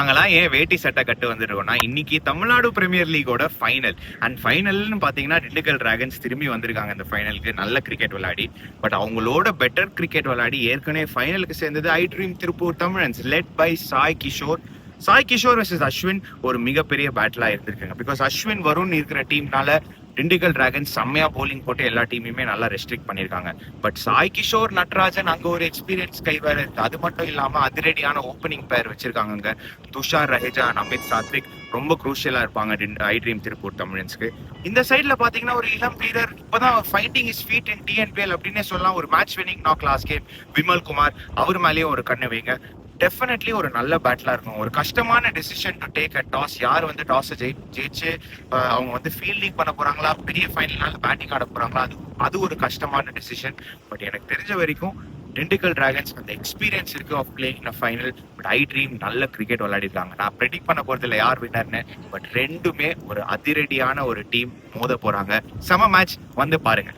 நாங்களாம் ஏன் வேட்டி சட்டை கட்டு வந்துருக்கோம்னா இன்னைக்கு தமிழ்நாடு பிரீமியர் லீகோட ஃபைனல் அண்ட் ஃபைனல்னு பார்த்தீங்கன்னா டிண்டுக்கல் டிராகன்ஸ் திரும்பி வந்திருக்காங்க இந்த ஃபைனலுக்கு நல்ல கிரிக்கெட் விளையாடி. பட் அவங்களோட பெட்டர் கிரிக்கெட் விளையாடி ஏற்கனவே ஃபைனலுக்கு சேர்ந்தது iDream Tiruppur Tamizhans led by Sai Kishore Sai Kishore versus Ashwin ஒரு மிகப்பெரிய பேட்டிலாக இருந்திருக்காங்க. பிகாஸ் அஸ்வின் வருண் இருக்கிற டீம்னால திண்டுக்கல் டிராகன்ஸ் செம்மையா போலிங் போட்டு எல்லா டீமையுமே நல்லா ரெஸ்ட்ரிக்ட் பண்ணிருக்காங்க பட் சாய் கிஷோர் நட்ராஜன் அங்க ஒரு எக்ஸ்பீரியன்ஸ் கை அது மட்டும் இல்லாம அதிரடியான ஓப்பனிங் பேர் வச்சிருக்காங்க அங்க. துஷார் ரஹேஜான் அமித் சாத்விக் ரொம்ப குரூஷியலா இருப்பாங்க ஐ ட்ரீம் திருப்பூர் தமிழன்ஸ்க்கு. இந்த சைட்ல பாத்தீங்கன்னா ஒரு இளம் வீரர் இப்பதான் fighting is feet in TNPL அப்படின்னே சொல்லலாம். ஒரு match winning knock last game Vimal Kumar அவர் மேலேயும் ஒரு கண்ணு வைங்க. டெஃபினெட்லி ஒரு நல்ல பேட்டிலா இருக்கும். ஒரு கஷ்டமான decision to take a toss யார் வந்து டாஸ் ஜெயி ஜெயிச்சு அவங்க வந்து ஃபீல்டிங் பண்ண போறாங்களா? பெரிய ஃபைனல்னால பேட்டிங் ஆட போறாங்களா? அது அது ஒரு கஷ்டமான டெசிஷன் பட் எனக்கு தெரிஞ்ச வரைக்கும் டிண்டுக்கல் டிராகன்ஸ் அந்த எக்ஸ்பீரியன்ஸ் இருக்கு of playing a final but iDream நல்ல கிரிக்கெட் விளையாடிருக்காங்க. நான் ப்ரெடிக்ட் பண்ண போறது இல்லை யார் வின்னர்னு பட் ரெண்டுமே ஒரு அதிரடியான ஒரு டீம் மோத போறாங்க. செம மேட்ச் வந்து பாருங்க.